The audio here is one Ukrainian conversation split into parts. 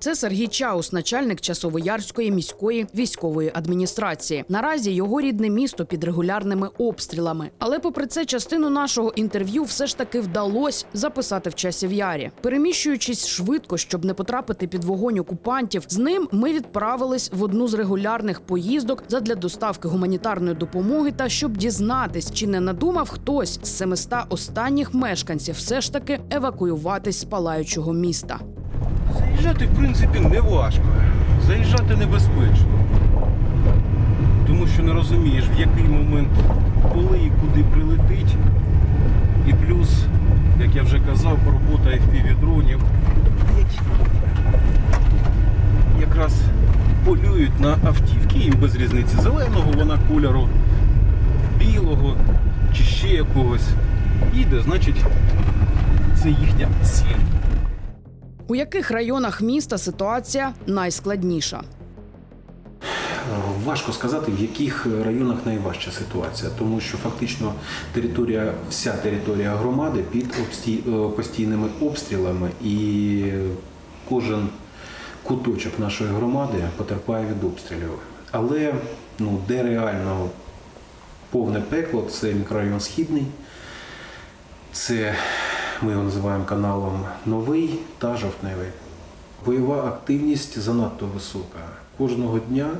Це Сергій Чаус, начальник Часовоярської міської військової адміністрації. Наразі його рідне місто під регулярними обстрілами. Але, попри це, частину нашого інтерв'ю все ж таки вдалося записати в часів ярі. Переміщуючись швидко, щоб не потрапити під вогонь окупантів, з ним ми відправились в одну з регулярних поїздок задля доставки гуманітарної допомоги та щоб дізнатись, чи не надумав хтось з 700 останніх мешканців все ж таки евакуюватись з палаючого міста. Заїжджати, в принципі, не важко. Заїжджати небезпечно. Тому що не розумієш, в який момент коли і куди прилетить. І плюс, як я вже казав, робота FPV-дронів якраз полюють на автівки. Їм без різниці зеленого, вона кольору, білого чи ще якогось. Їде, значить, це їхня ціль. У яких районах міста ситуація найскладніша? Важко сказати, в яких районах найважча ситуація, тому що фактично територія, вся територія громади під е, постійними обстрілами, і кожен куточок нашої громади потерпає від обстрілів. Але ну, де реально повне пекло, це мікрорайон Східний, це ми його називаємо каналом Новий та Жовтневий. Бойова активність занадто висока. Кожного дня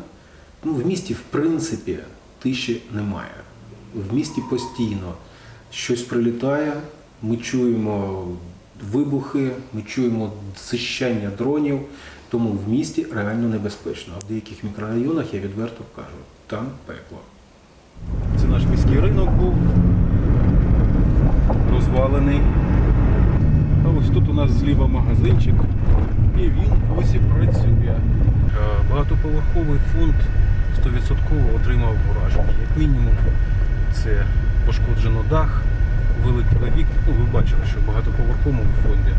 ну, в місті, в принципі, тиші немає. В місті постійно щось прилітає, ми чуємо вибухи, ми чуємо зищання дронів, тому в місті реально небезпечно. А в деяких мікрорайонах я відверто кажу, там пекло. Це наш міський ринок був розвалений. А ось тут у нас зліва магазинчик. І він ось і працює. Е, Багатоповерховий фонд 100% отримав враження. Як мінімум, це пошкоджено дах, велике вік. Ну, ви бачили, що в багатоповерховому фонді,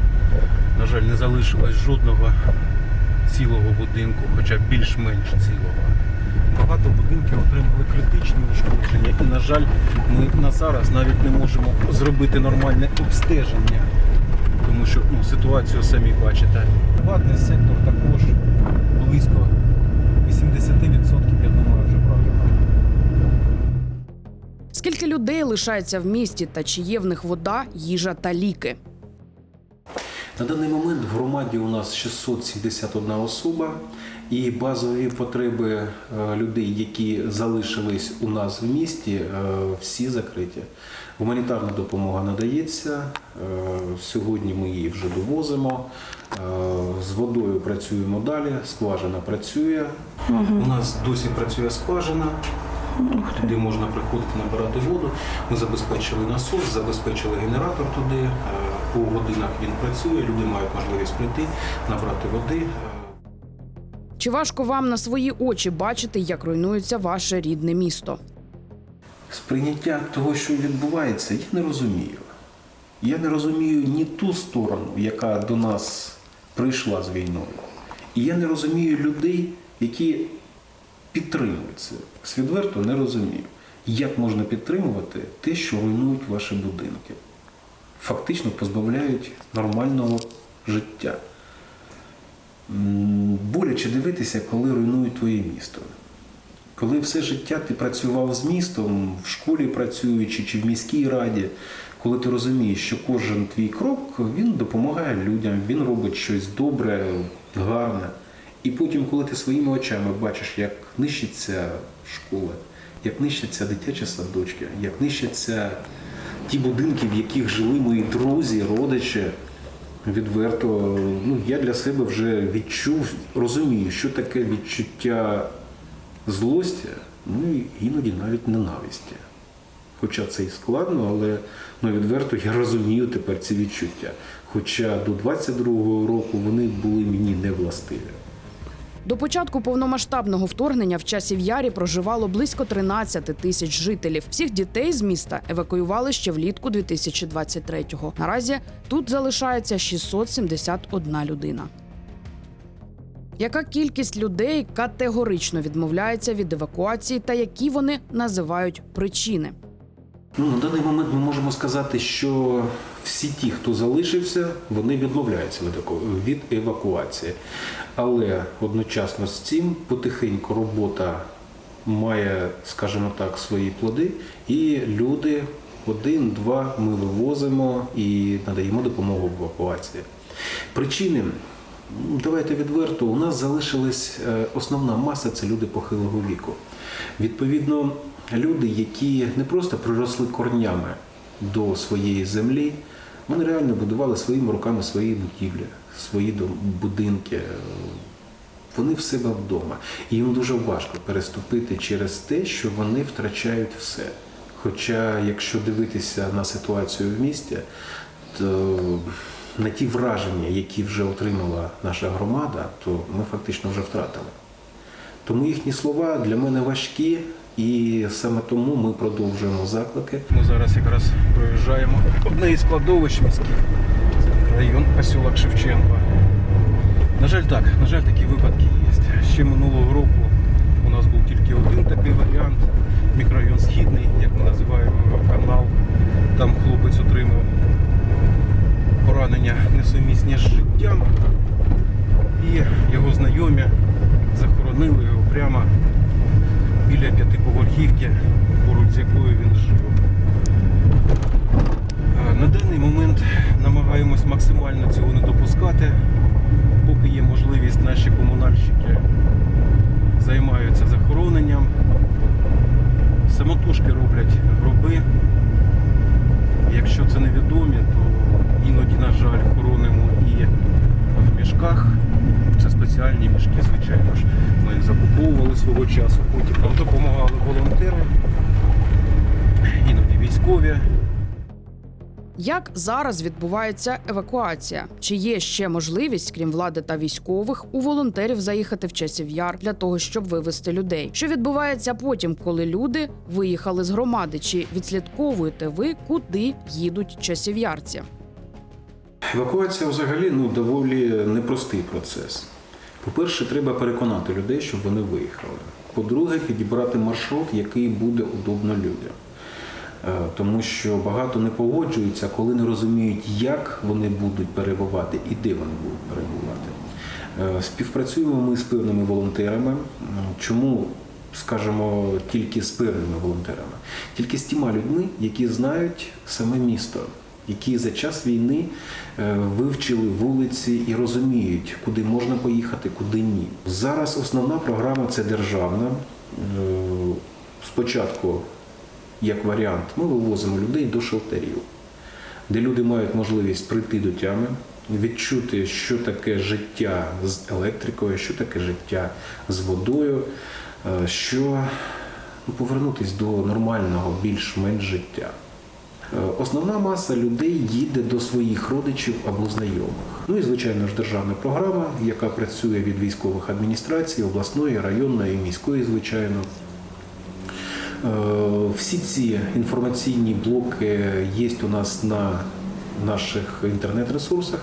на жаль, не залишилось жодного цілого будинку, хоча більш-менш цілого багато будинків отримали критичні ушкодження. І, на жаль, ми на зараз навіть не можемо зробити нормальне обстеження, тому що ну, ситуацію самі бачите. Приватний сектор також близько 80%, я думаю, вже вражено. Скільки людей лишається в місті та чи є в них вода, їжа та ліки? На даний момент в громаді у нас 671 особа, і базові потреби е, людей, які залишились у нас в місті, е, всі закриті. Гуманітарна допомога надається. е, Сьогодні ми її вже довозимо. З водою працюємо далі, скважина працює. У нас досі працює скважина. Туди можна приходити набирати воду. Ми забезпечили насос, забезпечили генератор туди. По годинах він працює, люди мають можливість прийти, набрати води. Чи важко вам на свої очі бачити, як руйнується ваше рідне місто? Сприйняття того, що відбувається, я не розумію. Я не розумію ні ту сторону, яка до нас прийшла з війною. І я не розумію людей, які підтримують це. Свідверто не розумію, як можна підтримувати те, що руйнують ваші будинки. Фактично позбавляють нормального життя. Боляче дивитися, коли руйнують твоє місто. Коли все життя ти працював з містом, в школі працюючи чи в міській раді, коли ти розумієш, що кожен твій крок він допомагає людям, він робить щось добре, гарне. І потім, коли ти своїми очами бачиш, як нищиться школа, як нищаться дитячі садочки, як нищаться ті будинки, в яких жили мої друзі, родичі, відверто, ну я для себе вже відчув, розумію, що таке відчуття злості, ну і іноді навіть ненависті. Хоча це і складно, але ну, відверто я розумію тепер ці відчуття. Хоча до 22-го року вони були мені не властиві. До початку повномасштабного вторгнення в часів ярі проживало близько 13 тисяч жителів. Всіх дітей з міста евакуювали ще влітку 2023-го. Наразі тут залишається 671 людина. Яка кількість людей категорично відмовляється від евакуації та які вони називають причини? Ну, на даний момент ми можемо сказати, що всі ті, хто залишився, вони відмовляються від евакуації. Але одночасно з цим потихеньку робота має, скажімо так, свої плоди, і люди один-два ми вивозимо і надаємо допомогу в евакуації. Причини, давайте відверто, у нас залишилась е, основна маса це люди похилого віку. Відповідно, люди, які не просто приросли корнями до своєї землі, вони реально будували своїми руками свої будівлі, свої будинки. Вони в себе вдома. І їм дуже важко переступити через те, що вони втрачають все. Хоча, якщо дивитися на ситуацію в місті, то на ті враження, які вже отримала наша громада, то ми фактично вже втратили. Тому їхні слова для мене важкі, і саме тому ми продовжуємо заклики. Ми зараз якраз проїжджаємо одне із складовищ міських. Район посілок Шевченко. На жаль, так, на жаль, такі випадки є. Ще минулого року Самотужки роблять гроби. Якщо це невідомі, то іноді, на жаль, хоронимо і в мішках. Це спеціальні мішки, звичайно ж. Ми їх закуповували свого часу, потім нам допомагали волонтери, іноді військові. Як зараз відбувається евакуація? Чи є ще можливість, крім влади та військових, у волонтерів заїхати в часів яр для того, щоб вивезти людей? Що відбувається потім, коли люди виїхали з громади? Чи відслідковуєте ви, куди їдуть часів'ярці? Евакуація взагалі ну, доволі непростий процес. По-перше, треба переконати людей, щоб вони виїхали. По-друге, підібрати маршрут, який буде удобно людям. Е, Тому що багато не погоджуються, коли не розуміють, як вони будуть перебувати і де вони будуть перебувати. Е, Співпрацюємо ми з певними волонтерами. Чому, скажімо, тільки з певними волонтерами? Тільки з тіма людьми, які знають саме місто, які за час війни е, вивчили вулиці і розуміють, куди можна поїхати, куди ні. Зараз основна програма це державна. Е, Спочатку, як варіант, ми вивозимо людей до шелтерів, де люди мають можливість прийти до тями, відчути, що таке життя з електрикою, що таке життя з водою, е, що ну, повернутися до нормального, більш-менш життя. Е, Основна маса людей їде до своїх родичів або знайомих. Ну і звичайно ж державна програма, яка працює від військових адміністрацій, обласної, районної, міської, звичайно. Е, Всі ці інформаційні блоки є у нас на наших інтернет-ресурсах.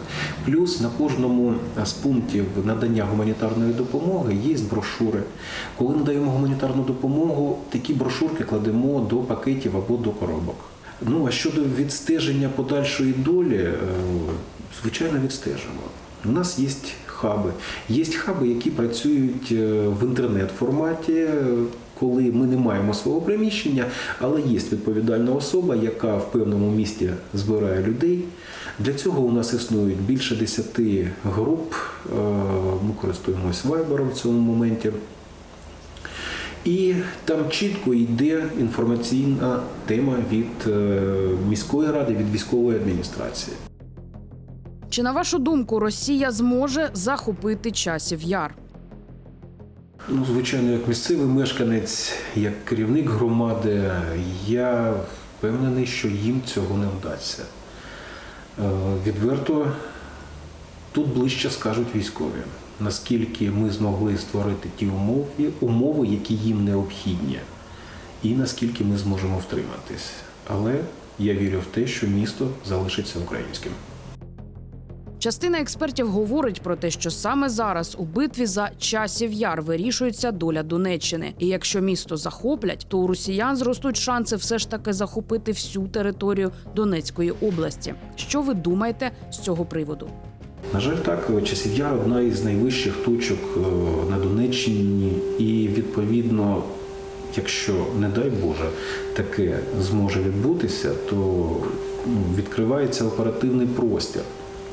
Плюс на кожному з пунктів надання гуманітарної допомоги є брошури. Коли надаємо гуманітарну допомогу, такі брошурки кладемо до пакетів або до коробок. Ну а щодо відстеження подальшої долі, е, звичайно, відстежимо. У нас є хаби. Є хаби, які працюють е, в інтернет-форматі, коли ми не маємо свого приміщення, але є відповідальна особа, яка в певному місті збирає людей. Для цього у нас існують більше 10 груп. Е, Ми користуємось вайбером в цьому моменті. І там чітко йде інформаційна тема від е, міської ради, від військової адміністрації. Чи на вашу думку Росія зможе захопити часів яр? Ну, звичайно, як місцевий мешканець, як керівник громади, я впевнений, що їм цього не вдасться. Е, Відверто тут ближче скажуть військові, наскільки ми змогли створити ті умови, умови, які їм необхідні, і наскільки ми зможемо втриматись. Але я вірю в те, що місто залишиться українським. Частина експертів говорить про те, що саме зараз у битві за часів яр вирішується доля Донеччини. І якщо місто захоплять, то у росіян зростуть шанси все ж таки захопити всю територію Донецької області. Що ви думаєте з цього приводу? На жаль, так, часів яр одна із найвищих точок е, на Донеччині, і відповідно, якщо, не дай Боже, таке зможе відбутися, то ну, відкривається оперативний простір.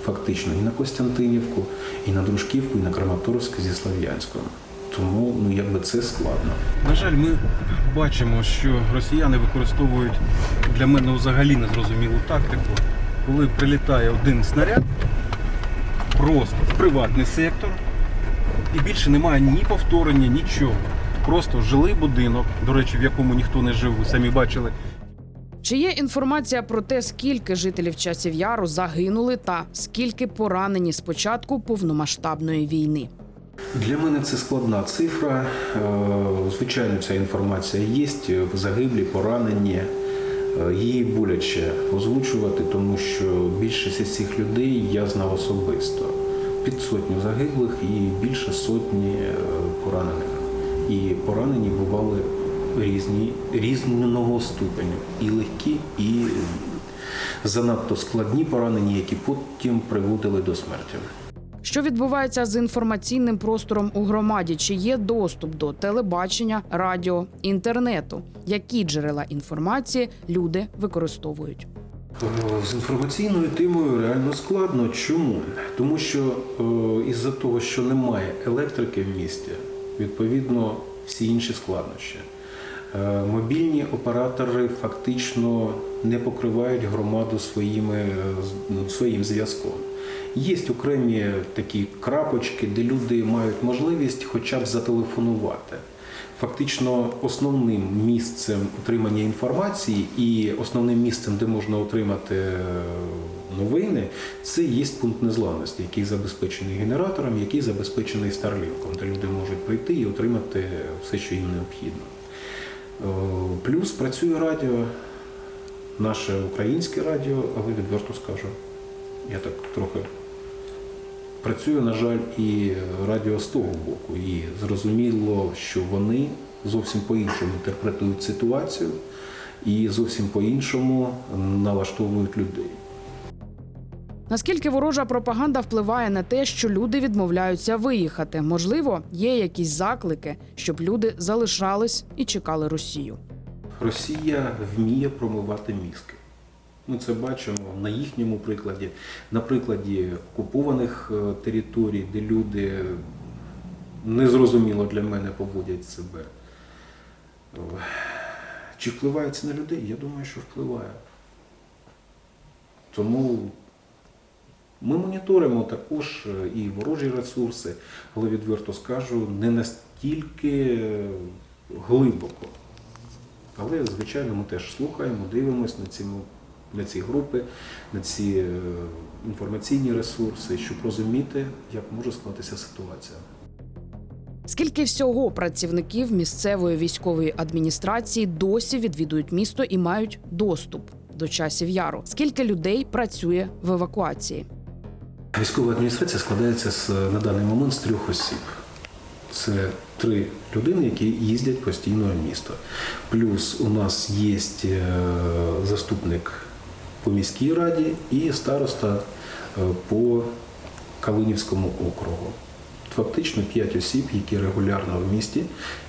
Фактично і на Костянтинівку, і на Дружківку, і на Краматорськ зі Слов'янською. Тому ну якби це складно. На жаль, ми бачимо, що росіяни використовують для мене взагалі незрозумілу тактику, коли прилітає один снаряд просто в приватний сектор, і більше немає ні повторення, нічого. Просто жилий будинок, до речі, в якому ніхто не жив, ви самі бачили. Чи є інформація про те, скільки жителів часів яру загинули, та скільки поранені з початку повномасштабної війни? Для мене це складна цифра. Е, Звичайно, ця інформація є. Загиблі, поранені. Е, Її боляче озвучувати, тому що більшість із цих людей я знав особисто. Під сотню загиблих і більше сотні е, поранених. І поранені бували різні, різного ступеню. І легкі, і занадто складні поранені, які потім приводили до смерті. Що відбувається з інформаційним простором у громаді? Чи є доступ до телебачення, радіо, інтернету? Які джерела інформації люди використовують? З інформаційною темою реально складно. Чому? Тому що е, із-за того, що немає електрики в місті, відповідно всі інші складнощі. Е, Мобільні оператори фактично не покривають громаду своїми, е, ну, своїм зв'язком. Є окремі такі крапочки, де люди мають можливість хоча б зателефонувати. Фактично, основним місцем отримання інформації і основним місцем, де можна отримати е, новини, це є пункт незламності, який забезпечений генератором, який забезпечений старлінком, де люди можуть прийти і отримати все, що їм необхідно. Е, Плюс працює радіо, наше українське радіо, але відверто скажу, я так трохи працює, на жаль, і радіо з того боку. І зрозуміло, що вони зовсім по-іншому інтерпретують ситуацію і зовсім по-іншому налаштовують людей. Наскільки ворожа пропаганда впливає на те, що люди відмовляються виїхати? Можливо, є якісь заклики, щоб люди залишались і чекали Росію. Росія вміє промивати мізки. Ми це бачимо на їхньому прикладі, на прикладі окупованих е, територій, де люди незрозуміло для мене поводять себе. Е, Чи впливає це на людей? Я думаю, що впливає. Тому ми моніторимо також е, і ворожі ресурси, але відверто скажу, не настільки е, глибоко. Але, звичайно, ми теж слухаємо, дивимося на ці, на ці групи, на ці е, інформаційні ресурси, щоб розуміти, як може склатися ситуація. Скільки всього працівників місцевої військової адміністрації досі відвідують місто і мають доступ до часів яру? Скільки людей працює в евакуації? Військова адміністрація складається з, на даний момент з трьох осіб. Це три людини, які їздять постійно в місто. Плюс у нас є е, заступник по міській раді і староста е, по Калинівському округу. Фактично п'ять осіб, які регулярно в місті,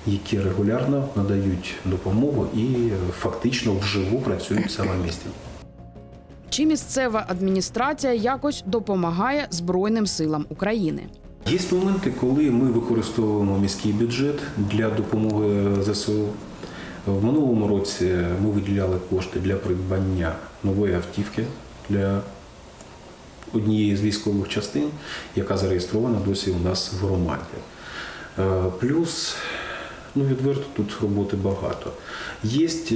які регулярно надають допомогу і е, фактично вживу працюють саме в місті. Чи місцева адміністрація якось допомагає Збройним силам України? Є моменти, коли ми використовуємо міський бюджет для допомоги ЗСУ. В минулому році ми виділяли кошти для придбання нової автівки для однієї з військових частин, яка зареєстрована досі у нас в громаді. Е, Плюс, ну відверто, тут роботи багато. Є е,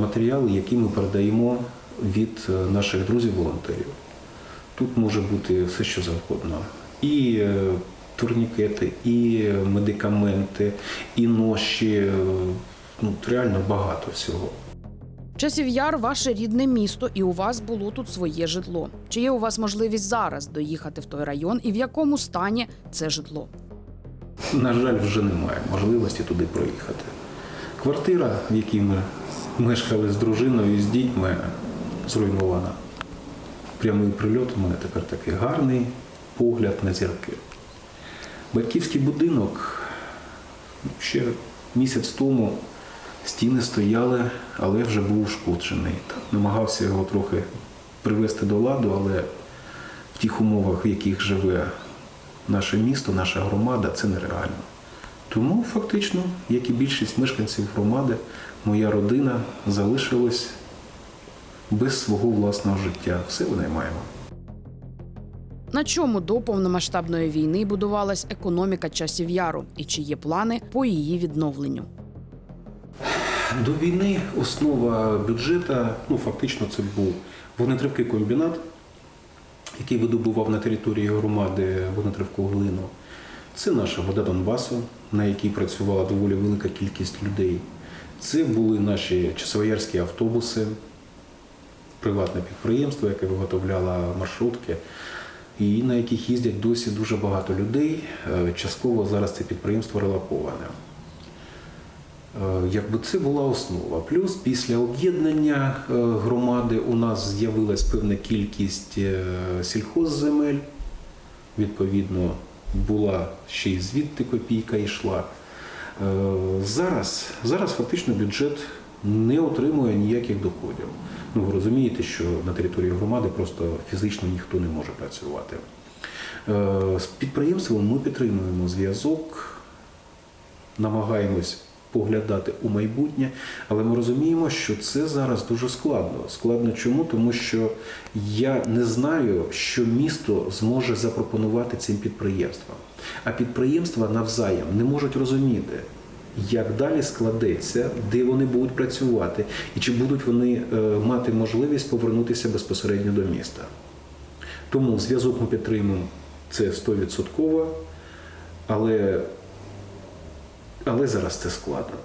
матеріали, які ми передаємо від е, наших друзів-волонтерів. Тут може бути все, що завгодно. І е, турнікети, і медикаменти, і ноші. е, Ну, реально багато всього. Часів яр ваше рідне місто, і у вас було тут своє житло. Чи є у вас можливість зараз доїхати в той район, і в якому стані це житло? На жаль, вже немає можливості туди проїхати. Квартира, в якій ми мешкали з дружиною і з дітьми, зруйнована. Прямий прильот у мене тепер такий гарний погляд на зірки. Батьківський будинок ще місяць тому стіни стояли, але вже був ушкоджений. Намагався його трохи привести до ладу, але в тих умовах, в яких живе наше місто, наша громада, це нереально. Тому фактично, як і більшість мешканців громади, моя родина залишилась без свого власного життя. Все винаймаємо. На чому до повномасштабної війни будувалась економіка часів яру, і чи є плани по її відновленню? До війни основа бюджету, ну фактично, це був вогнетривкий комбінат, який видобував на території громади вогнетривку глину. Це наша вода Донбасу, на якій працювала доволі велика кількість людей. Це були наші часовоярські автобуси, приватне підприємство, яке виготовляло маршрутки, і на яких їздять досі дуже багато людей. Е, Частково зараз це підприємство релаковане. Е, Якби це була основа. Плюс після об'єднання е, громади у нас з'явилась певна кількість сільхозземель. Відповідно, була ще й звідти копійка йшла. Зараз, зараз фактично бюджет не отримує ніяких доходів. Ну, ви розумієте, що на території громади просто фізично ніхто не може працювати. Е, З підприємством ми підтримуємо зв'язок, намагаємось поглядати у майбутнє, але ми розуміємо, що це зараз дуже складно. Складно чому? Тому що я не знаю, що місто зможе запропонувати цим підприємствам. А підприємства навзаєм не можуть розуміти, як далі складеться, де вони будуть працювати, і чи будуть вони е, мати можливість повернутися безпосередньо до міста. Тому зв'язок ми підтримуємо це 100%, але, але зараз це складно.